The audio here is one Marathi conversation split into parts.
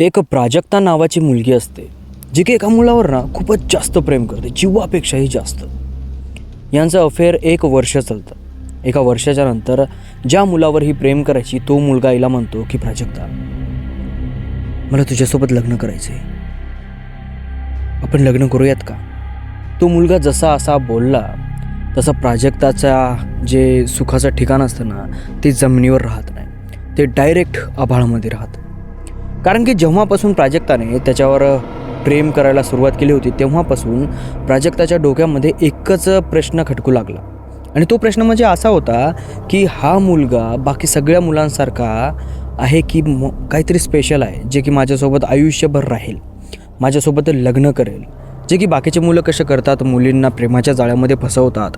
एक प्राजक्ता नावाची मुलगी असते जी की एका मुलावर ना खूपच जास्त प्रेम करते जीवापेक्षाही जास्त. यांचं अफेअर एक वर्ष चालतं. एका वर्षाच्या नंतर ज्या मुलावर ही प्रेम करायची तो मुलगा हिला म्हणतो की प्राजक्ता मला तुझ्यासोबत लग्न करायचं आहे आपण लग्न करूयात का? तो मुलगा जसा असा बोलला तसा प्राजक्ताचा जे सुखाचं ठिकाण असतं ना ते जमिनीवर राहत नाही. ते डायरेक्ट आभाळामध्ये राहतं. कारण की जेव्हापासून प्राजक्ताने त्याच्यावर प्रेम करायला सुरुवात केली होती तेव्हापासून प्राजक्ताच्या डोक्यामध्ये एकच प्रश्न खटकू लागला. आणि तो प्रश्न म्हणजे असा होता की हा मुलगा बाकी सगळ्या मुलांसारखा आहे की म काहीतरी स्पेशल आहे जे की माझ्यासोबत आयुष्यभर राहील माझ्यासोबत लग्न करेल जे की बाकीचे मुलं कसे करतात मुलींना प्रेमाच्या जाळ्यामध्ये फसवतात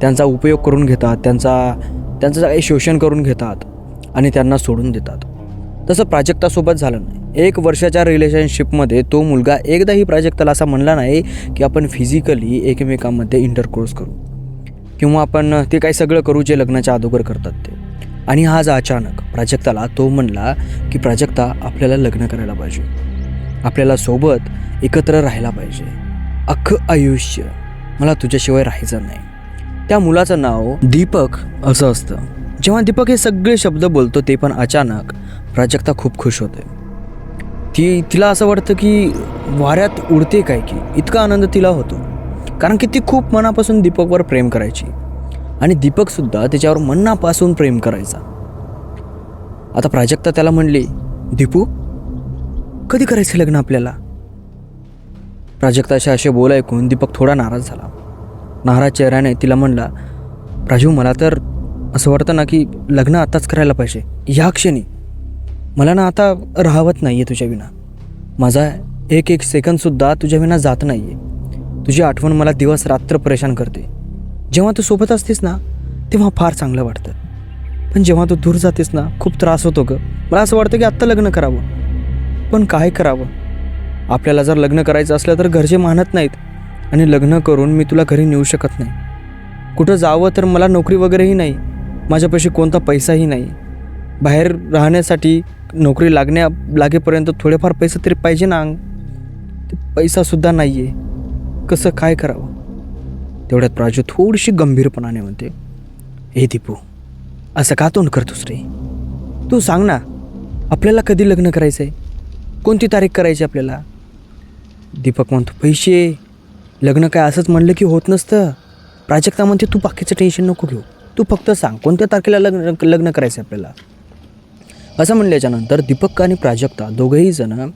त्यांचा उपयोग करून घेतात त्यांचा त्यांचं शोषण करून घेतात आणि त्यांना सोडून देतात. तसं प्राजक्तासोबत झालं नाही. एक वर्षाच्या रिलेशनशिपमध्ये तो मुलगा एकदाही प्राजक्ताला असा म्हणला नाही की आपण फिजिकली एकमेकांमध्ये इंटरकोर्स करू. किंवा आपण ते काही सगळं करू जे लग्नाच्या अगोदर करतात ते. आणि आज अचानक प्राजक्ताला तो म्हणला की प्राजक्ता आपल्याला लग्न करायला पाहिजे. आपल्याला सोबत एकत्र राहायला पाहिजे. अख्खं आयुष्य मला तुझ्याशिवाय राहायचं नाही. त्या मुलाचं नाव दीपक असं असतं. जेव्हा दीपक हे सगळे शब्द बोलतो ते पण अचानक प्राजक्ता खूप खुश होते. ती तिला असं वाटतं की वाऱ्यात उडते काय की इतका आनंद तिला होतो. कारण की ती खूप मनापासून दीपकवर प्रेम करायची. आणि दीपकसुद्धा तिच्यावर मनापासून प्रेम करायचा. आता प्राजक्ता त्याला म्हणली दीपू कधी करायचं लग्न आपल्याला? प्राजक्ताशी असे बोल ऐकून दीपक थोडा नाराज झाला. नाराज चेहऱ्याने तिला म्हणला राजू मला तर असं वाटतं ना की लग्न आताच करायला पाहिजे. या क्षणी मला ना आता राहावत नाही आहे तुझ्या विना. माझा एक एक सेकंदसुद्धा तुझ्या विना जात नाही आहे तुझी आठवण मला दिवस रात्र परेशान करते. जेव्हा तू सोबत असतेस ना तेव्हा फार चांगलं वाटतं. पण जेव्हा तू दूर जातेस ना खूप त्रास होतो ग. मला असं वाटतं की आत्ता लग्न करावं. पण काय करावं? आपल्याला जर लग्न करायचं असलं तर घरचे मानत नाहीत. आणि लग्न करून मी तुला घरी नेऊ शकत नाही. कुठं जावं तर मला नोकरी वगैरेही नाही. माझ्यापाशी कोणता पैसाही नाही. बाहेर राहण्यासाठी नोकरी लागण्या लागेपर्यंत थोडेफार पैसे तरी पाहिजे ना अंग. ते पैसासुद्धा नाही आहे कसं काय करावं? तेवढ्यात प्राजू थोडीशी गंभीरपणाने म्हणते हे दीपू असं का तोंड करतोस रे? तू सांग ना आपल्याला कधी लग्न करायचं आहे कोणती तारीख करायची आपल्याला? दीपक म्हणतो पैसे लग्न काय असंच म्हणलं की होत नसतं. प्राजक्ता म्हणते तू बाकीचं टेन्शन नको घेऊ. तू फक्त सांग कोणत्या तारखेला लग्न लग्न करायचं आहे आपल्याला? असं म्हणल्याच्यानंतर दीपक आणि प्राजक्ता दोघंही जण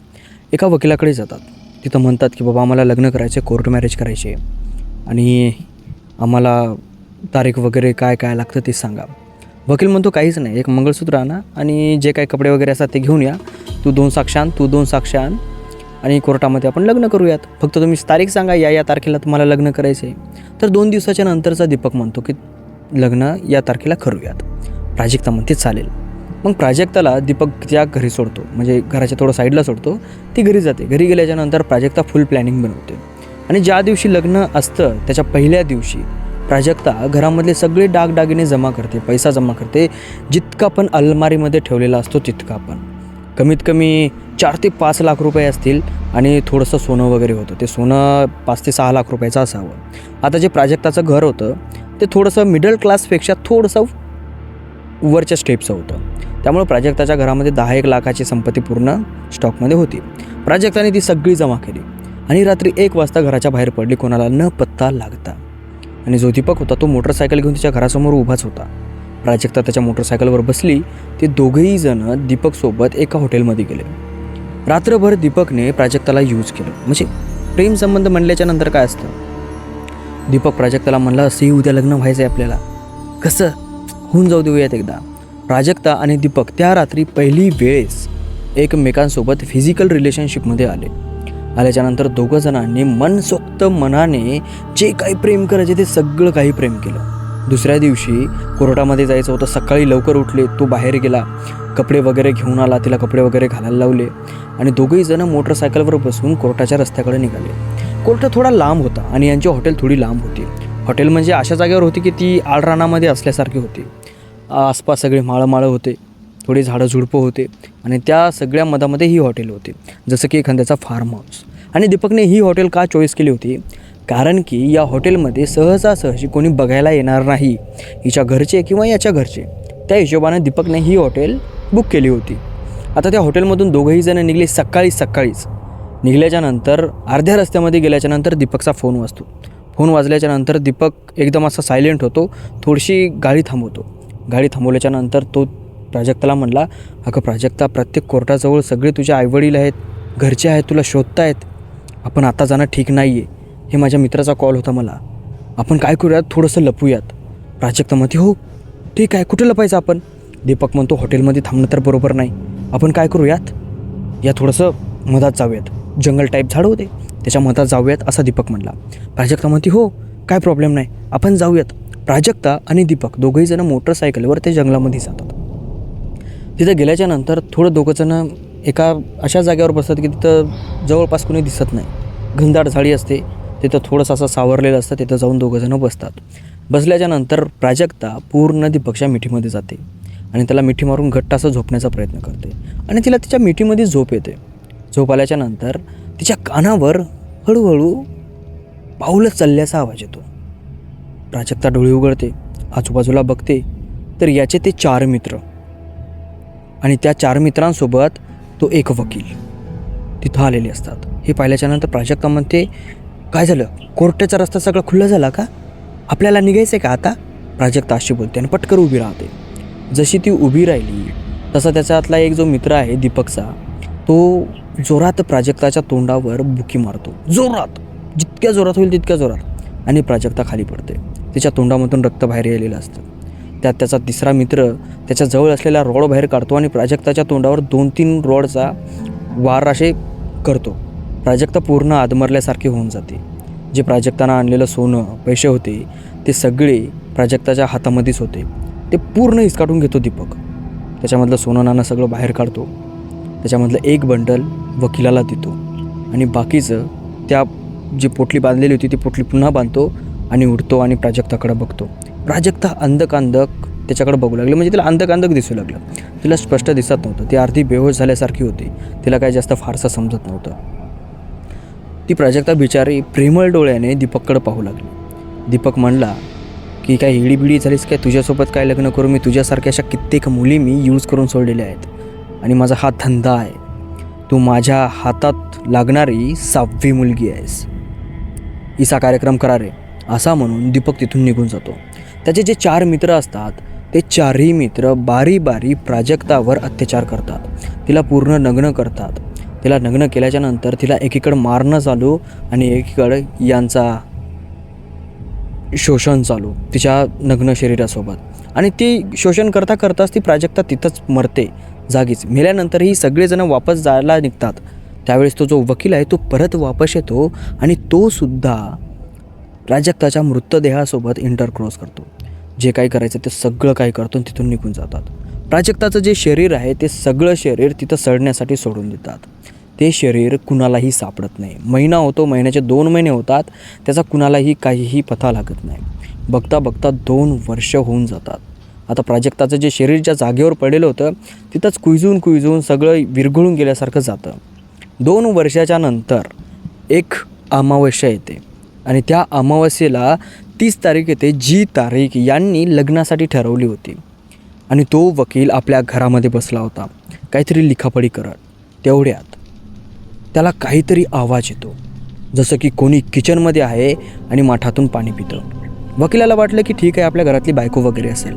एका वकिलाकडे जातात. तिथं म्हणतात की बाबा आम्हाला लग्न करायचे कोर्ट मॅरेज करायचे आणि आम्हाला तारीख वगैरे काय काय लागतं ते सांगा. वकील म्हणतो काहीच नाही. एक मंगळसूत्र आणा आणि जे काही कपडे वगैरे असतात ते घेऊन या. तू दोन साक्षान तू दोन साक्ष आण. आणि कोर्टामध्ये आपण लग्न करूयात. फक्त तुम्ही तारीख सांगा या या तारखेला तुम्हाला लग्न करायचं आहे तर दोन दिवसाच्या नंतरचा दीपक म्हणतो की लग्न या तारखेला करूयात. प्राजक्ता म्हणते चालेल. मग प्राजक्ताला दीपक त्या घरी सोडतो. म्हणजे घराच्या थोडं साईडला सोडतो. ती घरी जाते. घरी गेल्याच्यानंतर प्राजक्ता फुल प्लॅनिंग बनवते. आणि ज्या दिवशी लग्न असतं त्याच्या पहिल्या दिवशी प्राजक्ता घरामधले सगळे डागडागिने जमा करते पैसा जमा करते. जितका पण अलमारीमध्ये ठेवलेला असतो तितका पण. कमीत कमी चार ते पाच लाख रुपये असतील आणि थोडंसं सोनं वगैरे होतं. ते सोनं पाच ते सहा लाख रुपयाचं असावं. आता जे प्राजक्ताचं घर होतं ते थोडंसं मिडल क्लासपेक्षा थोडंसं वरच्या स्टेपचं होतं. त्यामुळे प्राजक्ताच्या घरामध्ये दहा एक लाखाची संपत्ती पूर्ण स्टॉकमध्ये होती. प्राजक्ताने ती सगळी जमा केली आणि रात्री एक वाजता घराच्या बाहेर पडली कोणाला न पत्ता लागता. आणि जो दीपक होता तो मोटरसायकल घेऊन तिच्या घरासमोर उभाच होता. प्राजक्ता त्याच्या मोटरसायकलवर बसली ते दोघेही जण दीपकसोबत एका हॉटेलमध्ये गेले. रात्रभर दीपकने प्राजक्ताला यूज केलं. म्हणजे प्रेम संबंध म्हणल्याच्या नंतर काय असतं? दीपक प्राजक्ताला म्हणला असंही उद्या लग्न व्हायचं आहे आपल्याला. कसं? होऊन जाऊ देऊयात एकदा. प्राजक्ता आणि दीपक त्या रात्री पहिली वेळेस एकमेकांसोबत फिजिकल रिलेशनशिपमध्ये आले. आल्याच्यानंतर दोघं जणांनी मनसोक्त मनाने जे काही प्रेम करायचे ते सगळं काही प्रेम केलं. दुसऱ्या दिवशी कोर्टामध्ये जायचं होतं सकाळी लवकर उठले तो बाहेर गेला. कपडे वगैरे घेऊन आला तिला कपडे वगैरे घालायला लावले आणि दोघंही जण मोटरसायकलवर बसून कोर्टाच्या रस्त्याकडे निघाले. कोर्ट थोडा लांब होता आणि यांची हॉटेल थोडी लांब होती. हॉटेल म्हणजे अशा जागेवर होती की ती आळरानामध्ये असल्यासारखी होती. आसपास सगळे माळं माळं होते थोडी झाडं झुडपं होते आणि त्या सगळ्या मधामध्ये ही हॉटेल होते जसं की एखाद्याचा फार्म हाऊस आणि दीपकने ही हॉटेल का चॉईस केली होती? कारण की या हॉटेलमध्ये सहजासहजी कोणी बघायला येणार नाही हिच्या घरचे किंवा याच्या घरचे. त्या हिशोबाने दीपकने ही हॉटेल बुक केली होती. आता त्या हॉटेलमधून दोघंही जण निघले सकाळी सकाळीच. निघल्याच्यानंतर अर्ध्या रस्त्यामध्ये गेल्याच्यानंतर दीपकचा फोन वाजतो. फोन वाजल्याच्यानंतर दीपक एकदम असा सायलेंट होतो थोडीशी गाडी थांबवतो. गाडी थांबवल्याच्यानंतर तो प्राजक्ताला म्हणला अगं प्राजक्ता प्रत्येक कोर्टाजवळ सगळे तुझे आईवडील आहेत घरचे आहेत तुला शोधतायत. आपण आता जाणं ठीक नाही आहे हे माझ्या मित्राचा कॉल होता मला. आपण काय करूयात? थोडंसं लपूयात. प्राजक्ता म्हणते हो ठीक आहे कुठे लपायचं आपण? दीपक म्हणतो हॉटेलमध्ये थांबणं तर बरोबर नाही. आपण काय करूयात? या थोडंसं मधात जाऊयात. जंगल टाईप झाड होते त्याच्या मधात जाऊयात असा दीपक म्हणला. प्राजक्ता म्हणते हो काय प्रॉब्लेम नाही. आपण जाऊयात. प्राजक्ता आणि दीपक दोघंही जण मोटरसायकलवर ते जंगलामध्ये जातात. तिथं गेल्याच्यानंतर थोडं दोघंजणं एका अशा जागेवर बसतात की तिथं जवळपास कोणी दिसत नाही. घनदाट झाडी असते तिथं थोडंसं असं सावरलेलं असतं तिथं जाऊन दोघंजणं बसतात. बसल्याच्या नंतर प्राजक्ता पूर्ण दीपकच्या मिठीमध्ये जाते आणि त्याला मिठी मारून घट्ट असं झोपण्याचा प्रयत्न करते आणि तिला तिच्या मिठीमध्ये झोप येते. झोप आल्याच्यानंतर तिच्या कानावर हळूहळू पाऊलच चालल्याचा आवाज येतो. प्राजक्ता डोळे उघडते आजूबाजूला बघते तर याचे ते चार मित्र. आणि त्या चार मित्रांसोबत तो एक वकील. तिथं आलेले असतात. हे पाहिल्याच्यानंतर प्राजक्ता म्हणते काय झालं? कोर्टाचा रस्ता सगळा खुल्ला झाला का? आपल्याला निघायचं आहे का आता? प्राजक्ता अशी बोलते आणि पटकन उभी राहते. जशी ती उभी राहिली तसा त्याच्यातला एक जो मित्र आहे दीपकचा तो जोरात प्राजक्ताच्या तोंडावर बुकी मारतो. जोरात. जितक्या जोरात होईल तितक्या जोरात. आणि प्राजक्ता खाली पडते. तिच्या तोंडामधून रक्त बाहेर येलेलं असतं. त्यात त्याचा तिसरा मित्र त्याच्याजवळ असलेला रॉड बाहेर काढतो आणि प्राजक्ताच्या तोंडावर दोन तीन रॉडचा वार असे करतो. प्राजक्ता पूर्ण आदमरल्यासारखी होऊन जाते. जे प्राजक्तानं आणलेलं सोनं पैसे होते ते सगळे प्राजक्ताच्या हातामध्येच होते. ते पूर्ण हिसकाटून घेतो दीपक. त्याच्यामधलं सोनं नाणं सगळं बाहेर काढतो. त्याच्यामधलं एक बंडल वकिलाला देतो. आणि बाकीचं त्या जी पोटली बांधलेली होती ती पोटली पुन्हा बांधतो. आणि उडतो आणि प्राजक्ताकडे बघतो. प्राजक्ता अंधकांधक त्याच्याकडे बघू लागलं. म्हणजे तिला अंधकांधक दिसू लागलं. तिला स्पष्ट दिसत नव्हतं. ती अर्धी बेहोश झाल्यासारखी होती. तिला काही जास्त फारसं समजत नव्हतं. ती प्राजक्ता बिचारी प्रेमळ डोळ्याने दीपककडे पाहू लागली. दीपक म्हणला की काय हिडीबिडी झालीस काय? तुझ्यासोबत काय लग्न करू मी? तुझ्यासारख्या अशा कित्येक मुली मी यूज करून सोडलेल्या आहेत. आणि माझा हा धंदा आहे. तू माझ्या हातात लागणारी सहावी मुलगी आहेस. इसा कार्यक्रम करा रे. असा म्हणून दीपक तिथून निघून जातो. त्याचे जे चार मित्र असतात ते चारही मित्र बारी बारी प्राजक्तावर अत्याचार करतात. तिला पूर्ण नग्न करतात. तिला नग्न केल्याच्यानंतर तिला एकीकडं मारणं चालू आणि एकीकडं यांचा शोषण चालू तिच्या नग्न शरीरासोबत. आणि ती शोषण करता करताच ती प्राजक्ता तिथंच मरते जागीच. मेल्यानंतरही सगळेजण वापस जायला निघतात. त्यावेळेस तो जो वकील आहे तो परत वापस येतो आणि तो सुद्धा प्राजक्ताच्या मृतदेहासोबत इंटरक्रॉस करतो. जे काही करायचं ते सगळं काही करतो आणि तिथून निघून जातात. प्राजक्ताचं जे शरीर आहे ते सगळं शरीर तिथं सडण्यासाठी सोडून देतात. ते शरीर कुणालाही सापडत नाही. महिना होतो महिन्याचे दोन महिने होतात त्याचा कुणालाही काहीही पथा लागत नाही. बघता बघता दोन वर्ष होऊन जातात. आता प्राजक्ताचं जे शरीर ज्या जागेवर पडलेलं होतं तिथंच कुजून कुजून सगळं विरघळून गेल्यासारखं जातं. दोन वर्षाच्या नंतर एक अमावस्या येते. आणि त्या अमावस्येला तीस तारीख येते जी तारीख यांनी लग्नासाठी ठरवली होती. आणि तो वकील आपल्या घरामध्ये बसला होता. काहीतरी लिखापडी करत तेवढ्यात त्याला काहीतरी आवाज येतो. जसं की कोणी किचनमध्ये आहे आणि माठातून पाणी पितं. वकिलाला वाटलं की ठीक आहे आपल्या घरातली बायको वगैरे असेल.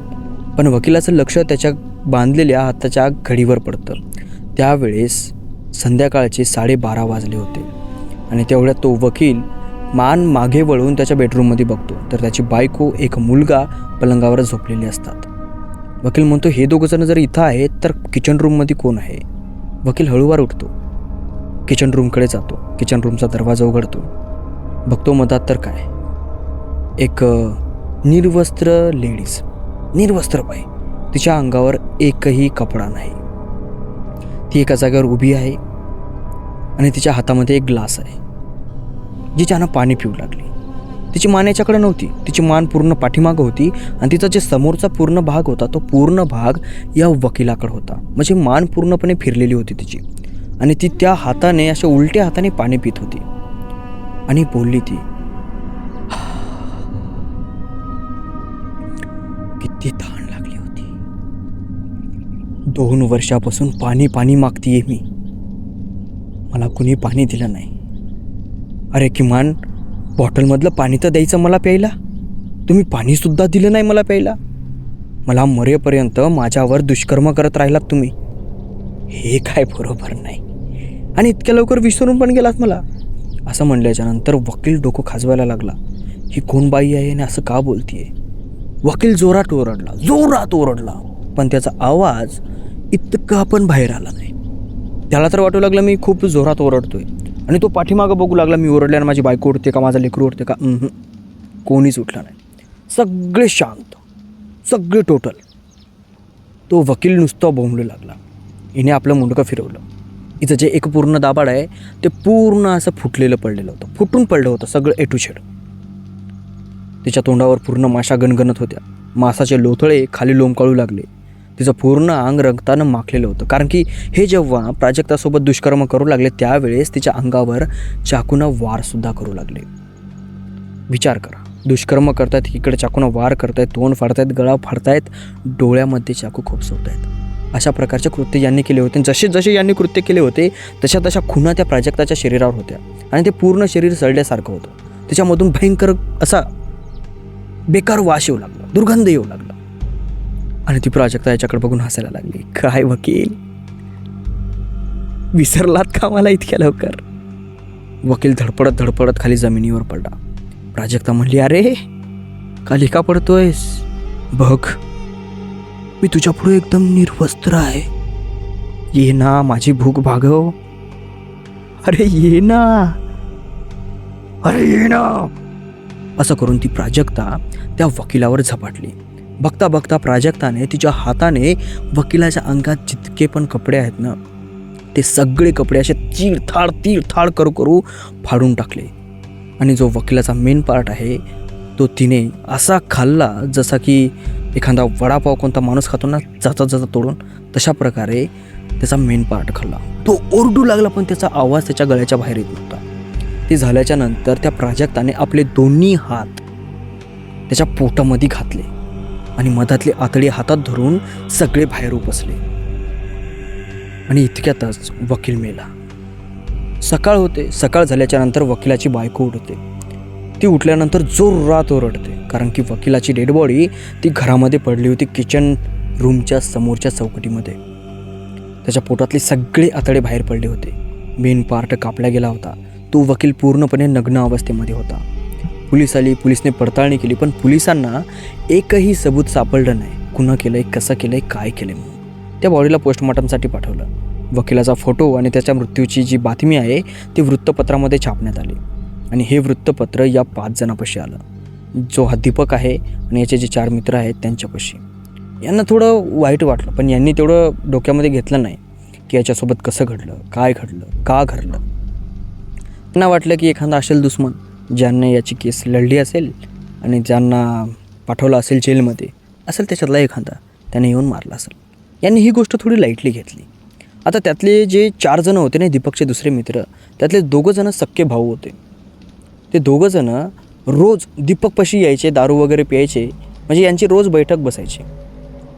पण वकिलाचं लक्ष त्याच्या बांधलेल्या हाताच्या घडीवर पडतं. त्यावेळेस संध्याकाळचे साडेबारा वाजले होते. आणि तेवढ्यात तो वकील मान मागे वळून त्याच्या बेडरूममध्ये बघतो. तर त्याची बायको एक मुलगा पलंगावर झोपलेले असतात. वकील म्हणतो हे दोघं जण जर इथं आहेत तर किचन रूममध्ये कोण आहे? वकील हळूवार उठतो. किचन रूमकडे जातो. किचन रूमचा दरवाजा उघडतो. बघतो मधात तर काय? एक निर्वस्त्र लेडीज निर्वस्त्र बाई. तिच्या अंगावर एकही कपडा नाही. ती एका जागेवर उभी आहे आणि तिच्या हातामध्ये एक ग्लास आहे. जिच्यानं पाणी पिऊ लागली. तिची मान याच्याकडे नव्हती. तिची मान पूर्ण पाठीमागं होती आणि तिचा जे समोरचा पूर्ण भाग होता तो पूर्ण भाग या वकिलाकडे होता. म्हणजे मान पूर्णपणे फिरलेली होती तिची. आणि ती त्या हाताने अशा उलट्या हाताने पाणी पित होती. आणि बोलली ती किती ताण लागली होती. दोन वर्षापासून पाणी पाणी मागतीये मी. मला कुणी पाणी दिलं नाही. अरे किमान बॉटलमधलं पाणी तर द्यायचं मला प्यायला. तुम्ही पाणीसुद्धा दिलं नाही मला प्यायला. मला मरेपर्यंत माझ्यावर दुष्कर्म करत राहिलात तुम्ही. हे काय बरोबर नाही. आणि इतक्या लवकर विसरून पण गेलात मला. असं म्हणल्याच्या नंतर वकील डोकं खाजवायला लागला. ही कोण बाई आहे आणि असं का बोलतीये? वकील जोरात ओरडला जोरात ओरडला. पण त्याचा आवाज इतका पण बाहेर आला नाही. त्याला तर वाटू लागलं मी खूप जोरात ओरडतोय. आणि तो पाठीमागं बघू लागला मी ओरडल्यानं माझी बायको उठते का माझा लेकरू उठते का? कोणीच उठला नाही. सगळे शांत सगळे टोटल तो वकील नुसता बोंबलू लागला. हिने आपलं मुंडकं फिरवलं. हिचं जे एक पूर्ण दाबाड आहे ते पूर्ण असं फुटलेलं पडलेलं होतं. फुटून पडलं होतं सगळं ए टू शेड तिच्या तोंडावर पूर्ण माशा गणगणत होत्या. मासाचे लोथळे खाली लोंबकाळू लागले. तिचं पूर्ण अंग रक्तानं माखलेलं होतं. कारण की हे जेव्हा प्राजक्तासोबत दुष्कर्म करू लागले त्यावेळेस तिच्या अंगावर चाकूनं वारसुद्धा करू लागले. विचार करा. दुष्कर्म करतायत इकडे चाकूनं वार करतायत तोंड फाडतायत गळा फाडतायत डोळ्यामध्ये चाकू खोपसवतायत. अशा प्रकारचे कृत्य यांनी केले होते. जसे जसे यांनी कृत्य केले होते तशा तशा खुणा त्या प्राजक्ताच्या शरीरावर होत्या. आणि ते पूर्ण शरीर सळल्यासारखं होतं. त्याच्यामधून भयंकर असा बेकार वास येऊ लागला दुर्गंध येऊ लागला. आणि ती प्राजक्ता याच्याकडे बघून हसायला लागली. काय वकील? विसरलात का मला इतक्या लवकर? वकील धडपडत धडपडत खाली जमिनीवर पडला. प्राजक्ता म्हणली अरे खाली का पडतोयस? बघ मी तुझ्या पुढे एकदम निर्वस्त्र आहे. ये ना माझी भूक भागव. अरे ये ना. अरे ये ना. असं करून ती प्राजक्ता त्या वकिलावर झपाटली. बघता बघता प्राजक्ताने तिच्या हाताने वकिलाच्या अंगात जितके पण कपडे आहेत ना ते सगळे कपडे असे तीळथाळ तीळथाळ करू करू फाडून टाकले. आणि जो वकिलाचा मेन पार्ट आहे तो तिने असा खाल्ला जसा की एखादा वडापाव कोणता माणूस खातो ना जाता जाता तोडून तशा प्रकारे त्याचा मेन पार्ट खाल्ला. तो ओरडू लागला पण त्याचा आवाज त्याच्या गळ्याच्या बाहेर येत नव्हता. ते झाल्याच्यानंतर त्या प्राजक्ताने आपले दोन्ही हात त्याच्या पोटामध्ये घातले. आणि मधातले आतडे हातात धरून सगळे बाहेर उपसले. आणि इतक्यातच वकील मेला. सकाळ होते सकाळ झाल्याच्यानंतर वकिलाची बायको उठते ती उठल्यानंतर जोरात ओरडते कारण की वकिलाची डेड बॉडी ती घरामध्ये पडली होती किचन रूमच्या समोरच्या चौकटीमध्ये. त्याच्या पोटातले सगळे आतडे बाहेर पडले होते. मेन पार्ट कापला गेला होता. तो वकील पूर्णपणे नग्न अवस्थेमध्ये होता. पोलीस आली पोलिसने पडताळणी केली पण पोलिसांना एकही सबूत सापडलं नाही. कुणा केलंय कसं केलंय काय केलंय म्हणून. त्या बॉडीला पोस्टमॉर्टमसाठी पाठवलं. वकिलाचा फोटो आणि त्याच्या मृत्यूची जी बातमी आहे ती वृत्तपत्रामध्ये छापण्यात आली. आणि हे वृत्तपत्र या पाच जणापाशी आलं. जो हा दीपक आहे आणि याचे जे चार मित्र आहेत त्यांच्यापाशी. यांना थोडं वाईट वाटलं पण यांनी तेवढं डोक्यामध्ये घेतलं नाही की याच्यासोबत कसं घडलं काय घडलं का घडलं. त्यांना वाटलं की एखादा असेल दुश्मन. ज्यांना याची केस लढली असेल आणि ज्यांना पाठवलं असेल जेलमध्ये असेल त्याच्यातला एखादा त्याने येऊन मारला असेल. यांनी ही गोष्ट थोडी लाईटली घेतली. आता त्यातले जे चार जणं होते ना दीपकचे दुसरे मित्र त्यातले दोघं जणं सक्के भाऊ होते. ते दोघं जणं रोज दीपकपाशी यायचे दारू वगैरे प्यायचे म्हणजे यांची रोज बैठक बसायची.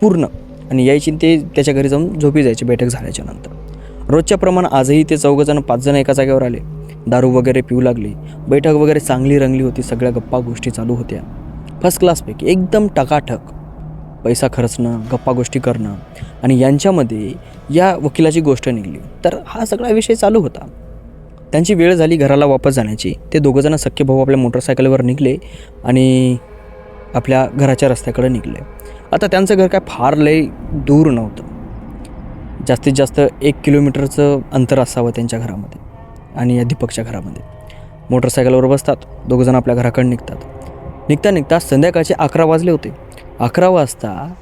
पूर्ण. आणि यायची ते त्याच्या घरी जाऊन झोपी जायची बैठक झाल्याच्यानंतर. रोजच्या प्रमाण आजही ते चौघंजणं पाच जण एका जागेवर आले. दारू वगैरे पिऊ लागली. बैठक वगैरे चांगली रंगली होती सगळ्या गप्पा गोष्टी चालू होत्या. फर्स्ट क्लासपैकी एकदम टकाटक. पैसा खर्चणं गप्पा गोष्टी करणं आणि यांच्यामध्ये या वकिलाची गोष्ट निघली. तर हा सगळा विषय चालू होता. त्यांची वेळ झाली घराला वापस जाण्याची. ते दोघंजणं सख्खे भाऊ आपल्या मोटरसायकलवर निघले आणि आपल्या घराच्या रस्त्याकडे निघले. आता त्यांचं घर काय फार लय दूर नव्हतं. जास्तीत जास्त एक किलोमीटरचं अंतर असावं त्यांच्या घरामध्ये. आणि या दीपकच्या घरामध्ये. मोटरसायकलवर बसतात. दोघंजण आपल्या घराकडे निघतात. निघता निघता संध्याकाळचे अकरा वाजले होते. अकरा वाजता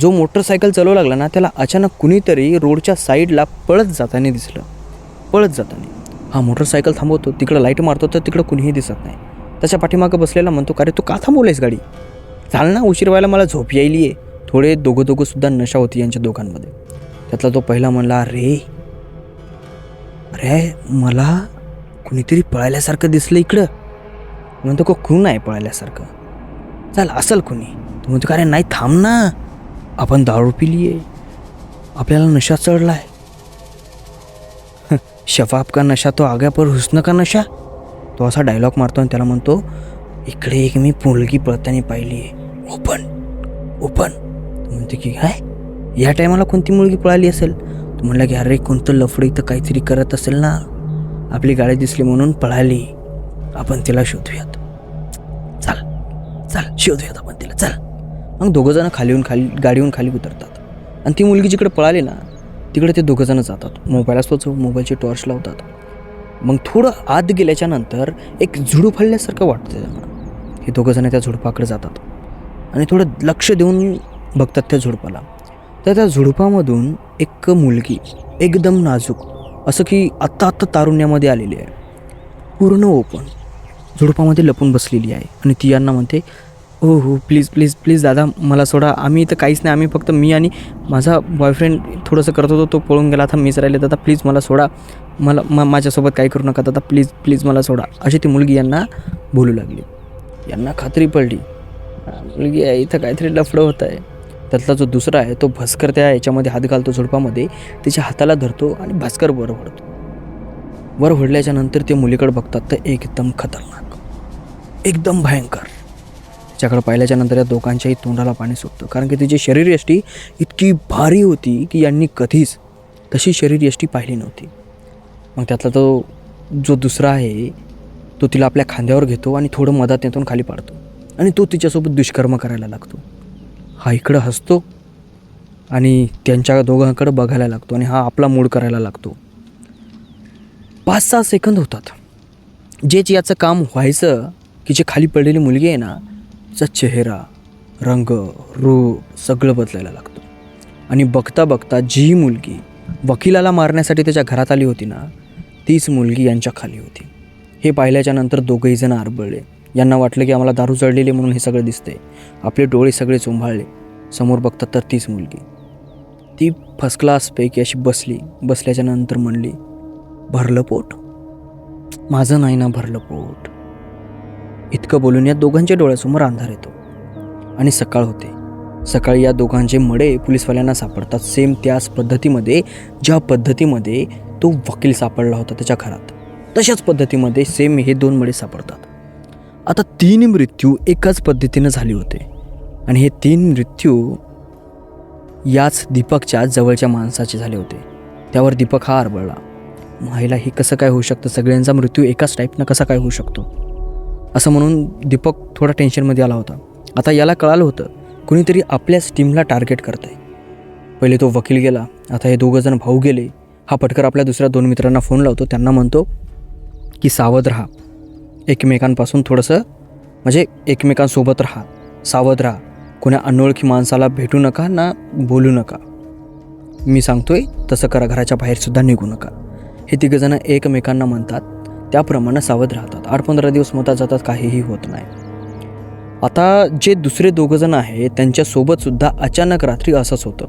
जो मोटरसायकल चालवू लागला ना त्याला अचानक कुणीतरी रोडच्या साईडला पळत जाताना दिसलं. पळत जाताना. हा मोटरसायकल थांबवतो तिकडं लाइट मारतो तर तिकडं कुणीही दिसत नाही. त्याच्या पाठीमागं बसलेला म्हणतो का रे तू का थांबवलेस गाडी? चाल ना उशीर व्हायला मला झोप यायली आहे थोडे दोघं दोघंसुद्धा नशा होती यांच्या दोघांमध्ये. त्यातला तो पहिला म्हणला अरे अरे मला कुणीतरी पळायल्यासारखं दिसलं इकडं. म्हणतो को खून आहे पळायल्यासारखं चाल असल कुणी. तो म्हणतो का रे नाही थांब ना. आपण दारू पिली आहे आपल्याला नशा चढला आहे शफाब का नशा तो आग्या पर हुस्न का नशा? तो असा डायलॉग मारतो आणि त्याला म्हणतो इकडे एक मी मुलगी पळताना पाहिली आहे ओपन. ओपन म्हणते की काय? या टायमाला कोणती मुलगी पळाली असेल? म्हणला की अरे कोणतं लफडं इथं काहीतरी करत असेल ना आपली गाडी दिसली म्हणून पळाली आपण तिला शोधूयात. चल चल शोधूयात आपण तिला चल. मग दोघं जण खाली येऊन खाली गाडीहून खाली उतरतात. आणि ती मुलगी जिकडे पळाली ना तिकडे ते दोघं जण जातात. मोबाईल असतो मोबाईलची टॉर्च लावतात. मग थोडं आत गेल्याच्यानंतर एक झुडूप हल्ल्यासारखं वाटतं त्यांना. हे दोघं जण त्या झुडपाकडे जातात. आणि थोडं लक्ष देऊन बघतात त्या झुडपाला. तर त्या झुडपामधून एक मुलगी एकदम नाजूक असं की आत्ता आत्ता तारुण्यामध्ये आलेली आहे. पूर्ण ओपन. झुडपामध्ये लपून बसलेली आहे. आणि ती यांना म्हणते हो हो प्लीज प्लीज प्लीज दादा मला सोडा. आम्ही इथं काहीच नाही. आम्ही फक्त मी आणि माझा बॉयफ्रेंड थोडंसं करत होतो. तो पळून गेला. आता मीच राहिले. दादा प्लीज मला सोडा. मला मा माझ्यासोबत काही करू नका. दादा प्लीज प्लीज मला सोडा. अशी ती मुलगी यांना बोलू लागली. यांना खात्री पडली. मुलगी आहे. इथं काहीतरी लफडं होत आहे त्यातला जो दुसरा आहे तो भस्कर त्या याच्यामध्ये हात घालतो झुडपामध्ये त्याच्या हाताला धरतो आणि भास्कर वर ओढतो वर ओढल्याच्या नंतर ते मुलीकडे बघतात तर एकदम खतरनाक एकदम भयंकर. त्याच्याकडे पाहिल्याच्या नंतर या दोघांच्याही तोंडाला पाणी सुटतं. कारण की तिची शरीरयष्टी इतकी भारी होती की यांनी कधीच तशी शरीरयष्टी पाहिली नव्हती. मग त्यातला तो जो दुसरा आहे तो तिला आपल्या खांद्यावर घेतो आणि थोडं मधात नेतून खाली पाडतो. आणि तो तिच्यासोबत दुष्कर्म करायला लागतो. हा इकडं हसतो आणि त्यांच्या दोघांकडं बघायला लागतो आणि हा आपला मूड करायला लागतो. पाच सहा सेकंद होतात. जेच याचं काम व्हायचं की जे खाली पडलेली मुलगी आहे ना तिचा चेहरा रंग रूप सगळं बदलायला लागतो. आणि बघता बघता जी मुलगी वकिलाला मारण्यासाठी त्याच्या घरात आली होती ना तीच मुलगी यांच्या खाली होती. हे पाहिल्याच्या नंतर दोघंही जण आरबळले. यांना वाटलं की आम्हाला दारू चढलेली म्हणून हे सगळं दिसते आपले डोळे सगळे चोंभाळले समोर बघतात तर तीच मुलगी. ती फर्स्ट क्लासपैकी अशी बसली. बसल्याच्या नंतर म्हणली भरलं पोट? माझं नाही ना भरलं पोट. इतकं बोलून या दोघांच्या डोळ्यासमोर अंधार येतो. आणि सकाळ होते. सकाळी या दोघांचे मडे पोलिसवाल्यांना सापडतात. सेम त्याच पद्धतीमध्ये ज्या पद्धतीमध्ये तो वकील सापडला होता त्याच्या घरात. तशाच पद्धतीमध्ये सेम हे दोन मडे सापडतात. आता तीन मृत्यू एकाच पद्धतीनं झाले होते. आणि हे तीन मृत्यू याच दीपकच्या जवळच्या माणसाचे झाले होते. त्यावर दीपक हा आरबळला. महिला हे कसं काय होऊ शकतं? सगळ्यांचा मृत्यू एकाच टाईपनं कसा काय होऊ शकतो? असं म्हणून दीपक थोडा टेन्शनमध्ये आला होता. आता याला कळालं होतं कुणीतरी आपल्याच टीमला टार्गेट करत आहे पहिले तो वकील गेला. आता हे दोघं जण भाऊ गेले. हा पटकर आपल्या दुसऱ्या दोन मित्रांना फोन लावतो. त्यांना म्हणतो की सावध राहा. एकमेकांपासून थोडंसं म्हणजे एकमेकांसोबत राहा सावध राहा. कोण्या अनोळखी माणसाला भेटू नका ना बोलू नका. मी सांगतोय तसं करा घराच्या बाहेरसुद्धा निघू नका. हे तिघंजणं एकमेकांना म्हणतात त्याप्रमाणे सावध राहतात. आठ पंधरा दिवस मतात जातात काहीही होत नाही. आता जे दुसरे दोघंजण आहे त्यांच्यासोबतसुद्धा अचानक रात्री असंच होतं.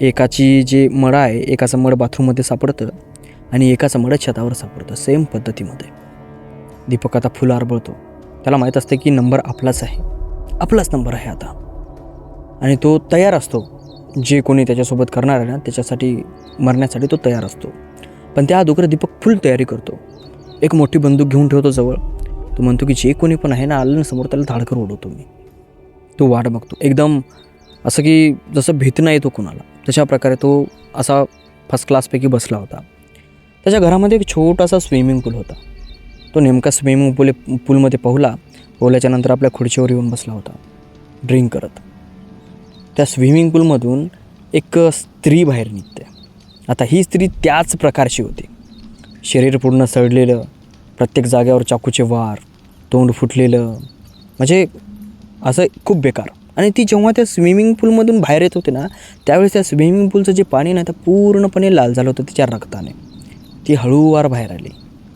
एकाची जे मड आहे एकाचं मड बाथरूममध्ये सापडतं आणि एकाचं मड छतावर सापडतं सेम पद्धतीमध्ये. दीपक आता फुल आरबळतो. त्याला माहीत असते की नंबर आपलाच आहे. आपलाच नंबर आहे आता. आणि तो तयार असतो. जे कोणी त्याच्यासोबत करणार आहे ना त्याच्यासाठी मरण्यासाठी तो तयार असतो. पण त्या अगोदर दीपक फुल तयारी करतो. एक मोठी बंदूक घेऊन ठेवतो जवळ. तो म्हणतो की जे कोणी पण आहे ना आलं ना समोर त्याला धाडकर ओढवतो मी. तो वाट बघतो. एकदम असं की जसं भीत नाही येतो कोणाला. तशा प्रकारे तो असा फर्स्ट क्लासपैकी बसला होता. त्याच्या घरामध्ये एक छोटासा स्विमिंग पूल होता. तो नेमका स्विमिंग पूल पूलमध्ये पोहला. पोहल्याच्यानंतर आपल्या खुर्चीवर येऊन बसला होता. ड्रिंक करत. त्या स्विमिंग पूलमधून एक स्त्री बाहेर निघते. आता ही स्त्री त्याच प्रकारची होती. शरीर पूर्ण सडलेलं प्रत्येक जाग्यावर चाकूचे वार तोंड फुटलेलं. म्हणजे असं खूप बेकार. आणि ती जेव्हा त्या स्विमिंग पूलमधून बाहेर येत होते ना त्यावेळेस त्या स्विमिंग पूलचं जे पाणी ना ते पूर्णपणे लाल झालं होतं तिच्या रक्ताने. ती हळूवार बाहेर आली.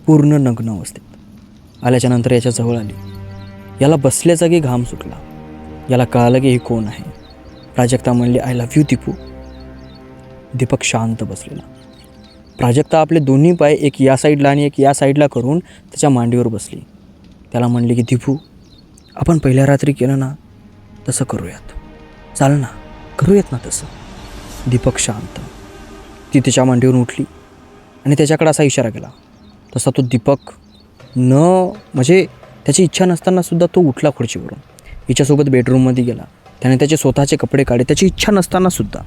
पूर्ण नग्न अवस्थेत. आल्याच्यानंतर याच्या जवळ आली. याला बसल्या जागी घाम सुटला. याला कळालं की हे कोण आहे? प्राजक्ता म्हणली I love you Deepu. Deepak शांत बसलेला. प्राजक्ता आपले दोन्ही पाय एक या साईडला आणि एक या साईडला करून त्याच्या मांडीवर बसली. त्याला म्हणली की दीपू आपण पहिल्या रात्री केलं ना तसं करूयात. चाल ना करूयात ना तसं. दीपक शांत. ती तिच्या मांडीवरून उठली आणि त्याच्याकडे असा इशारा केला. तसा तो दीपक न म्हणजे त्याची इच्छा नसतानासुद्धा तो उठला खुर्चीवरून. हिच्यासोबत बेडरूममध्ये गेला. त्याने त्याचे स्वतःचे कपडे काढले. त्याची इच्छा नसतानासुद्धा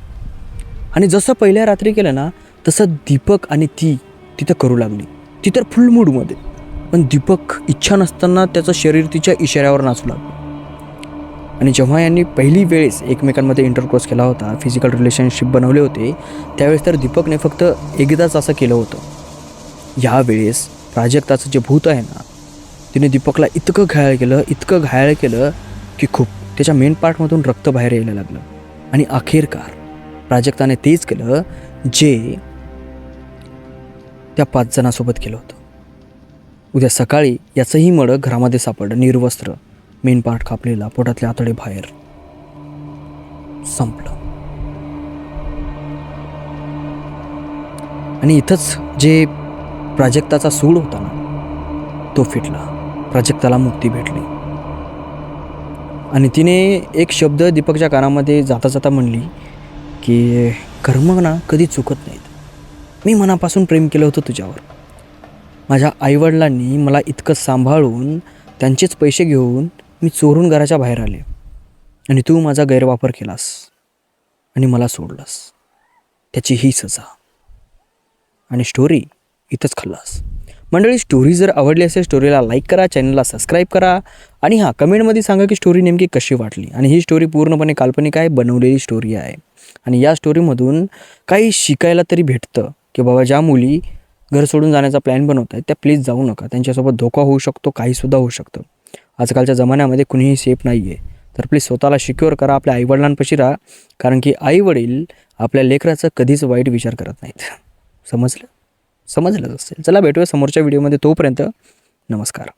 आणि जसं पहिल्या रात्री केलं ना तसं दीपक आणि ती तिथं करू लागली. ती तर फुल मूडमध्ये पण दीपक इच्छा नसताना त्याचं शरीर तिच्या इशाऱ्यावर नाचू लागलं. आणि जेव्हा यांनी पहिली वेळेस एकमेकांमध्ये इंटरकोर्स केला होता फिजिकल रिलेशनशिप बनवले होते त्यावेळेस तर दीपकने फक्त एकदाच असं केलं होतं. यावेळेस प्राजक्ताचं जे भूत आहे ना तिने दीपकला इतकं घायाळ केलं इतकं घायाळ केलं की खूप त्याच्या मेन पार्टमधून रक्त बाहेर यायला लागलं. आणि अखेरकार प्राजक्ताने तेच केलं जे त्या पाच जणांसोबत केलं होतं. उद्या सकाळी याचंही मडं घरामध्ये सापडलं निर्वस्त्र मेन पार्ट कापलेला पोटातले आतडे बाहेर संपलं. आणि इथंच जे प्राजक्ताचा सूड होता ना तो फिटला. प्राजक्ताला मुक्ती भेटली. आणि तिने एक शब्द दीपकच्या कानामध्ये जाता जाता म्हणली की कर्म ना कधी चुकत नाहीत. मी मनापासून प्रेम केलं होतं तुझ्यावर. माझ्या आईवडिलांनी मला इतकं सांभाळून त्यांचेच पैसे घेऊन मी चोरून घराच्या बाहेर आले. आणि तू माझा गैरवापर केलास. आणि मला सोडलास. त्याची ही सजा. आणि स्टोरी इथंच खल्लास. मंडळी स्टोरी जर आवडली असेल स्टोरीला लाईक करा चॅनलला सबस्क्राईब करा आणि हां कमेंटमध्ये सांगा की स्टोरी नेमकी कशी वाटली. आणि ही स्टोरी पूर्णपणे काल्पनिक आहे बनवलेली स्टोरी आहे. आणि या स्टोरीमधून काही शिकायला तरी भेटतं की बाबा ज्या मुली घर सोडून जाण्याचा प्लॅन बनवत आहेत त्या प्लीज जाऊ नका. त्यांच्यासोबत धोका होऊ शकतो काहीसुद्धा होऊ शकतं. आजकालच्या जमान्यामध्ये कुणीही सेफ नाही आहे तर प्लीज स्वतःला सिक्युअर करा आपल्या आईवडिलांपाशी राहा. कारण की आईवडील आपल्या लेकराचं कधीच वाईट विचार करत नाहीत. समजलं? समजलंच असेल. चला भेटूया समोरच्या व्हिडिओमध्ये तोपर्यंत नमस्कार.